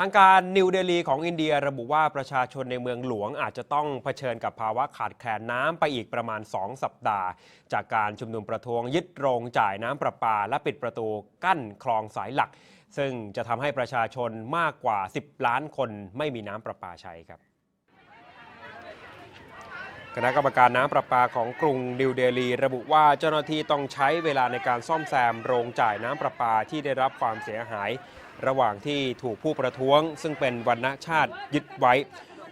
ทางการนิวเดลีของอินเดียระบุว่าประชาชนในเมืองหลวงอาจจะต้องเผชิญกับภาวะขาดแคลนน้ำไปอีกประมาณ 2 สัปดาห์ จากการชุมนุมประท้วงยึดโรงจ่ายน้ำประปา และปิดประตูกั้นคลองสายหลัก ซึ่งจะทำให้ประชาชนมากกว่า 10 ล้านคนไม่มีน้ำประปาใช้ครับ คณะกรรมการน้ำประปาของกรุงนิวเดลี ระบุว่าเจ้าหน้าที่ต้องใช้เวลาในการซ่อมแซมโรงจ่ายน้ำประปาที่ได้รับความเสียหาย ระหว่างที่ถูกผู้ประท้วง ซึ่งเป็นวันณชาติยึดไว้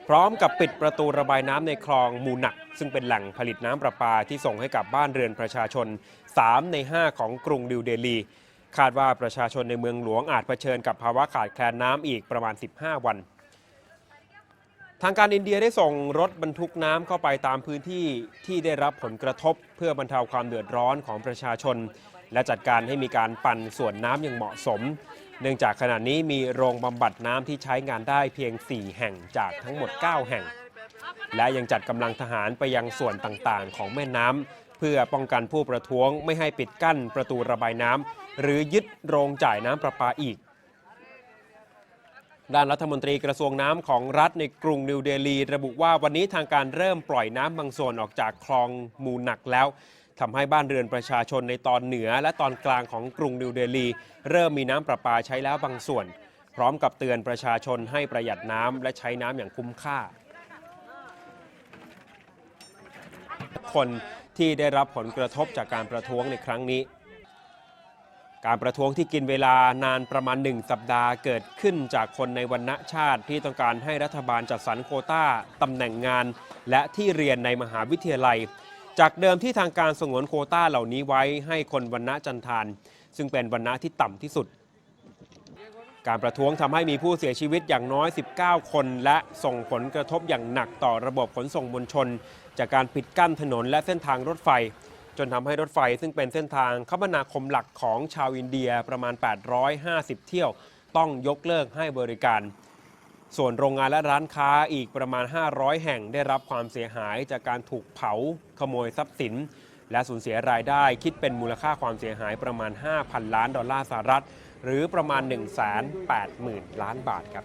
พร้อมกับปิดประตูระบายน้ำในคลองมูหนัก ซึ่งเป็นแหล่งผลิตน้ำประปาที่ส่งให้กับบ้านเรือนประชาชน 3 ใน 5 ของกรุงนิวเดลี คาดว่าประชาชนในเมืองหลวงอาจเผชิญกับภาวะขาดแคลนน้ำอีกประมาณ 15 วัน ทางการอินเดียได้ส่งรถบรรทุกน้ำเข้าไปตามพื้นที่ที่ได้รับผลกระทบ เพื่อบรรเทาความเดือดร้อนของประชาชน และจัดการให้มีการปั่นส่วนน้ำอย่างเหมาะสม เนื่องจากขณะนี้มีโรงบำบัดน้ำที่ใช้งานได้เพียง 4 แห่งจากทั้งหมด 9 แห่ง และยังจัดกำลังทหารไปยังส่วนต่างๆ ของแม่น้ำเพื่อป้องกันผู้ประท้วงไม่ให้ปิดกั้นประตูระบายน้ำหรือยึดโรงจ่ายน้ำประปาอีก ด้านรัฐมนตรีกระทรวงน้ำของรัฐในกรุงนิวเดลี ระบุว่าวันนี้ทางการเริ่มปล่อยน้ำบางส่วนออกจากคลองมูหนักแล้วทำให้บ้านเรือนประชาชนในตอนเหนือและตอนกลางของกรุงนิวเดลี เริ่มมีน้ำประปาใช้แล้วบางส่วน พร้อมกับเตือนประชาชนให้ประหยัดน้ำและใช้น้ำอย่างคุ้มค่า คนที่ได้รับผลกระทบจากการประท้วงในครั้งนี้ การประท้วงที่กินเวลานานประมาณ 1 สัปดาห์เกิดขึ้นจากคนในวันณชาติที่ต้องการให้รัฐบาลจัดสรรโคต้าตำแหน่งงาน และที่เรียนในมหาวิทยาลัย จากเดิมที่ทางการสงวนโคต้าเหล่านี้ไว้ให้คนวันณะจันทาน ซึ่งเป็นวันณะที่ต่ำที่สุด การประท้วงทำให้มีผู้เสียชีวิตอย่างน้อย 19 คน และส่งผลกระทบอย่างหนักต่อระบบขนส่งมวลชน จากการปิดกั้นถนนและเส้นทางรถไฟ จนทำให้รถไฟซึ่งเป็นเส้นทางคมนาคมหลักของชาวอินเดียประมาณ 850 เที่ยว ต้องยกเลิกให้บริการ ส่วนโรงงานและร้านค้าอีกประมาณ 500 แห่งได้รับความเสียหายจากการถูกเผา ขโมยทรัพย์สิน และสูญเสียรายได้คิดเป็นมูลค่าความเสียหายประมาณ 5,000 ล้านดอลลาร์สหรัฐ หรือประมาณ 180,000 ล้านบาทครับ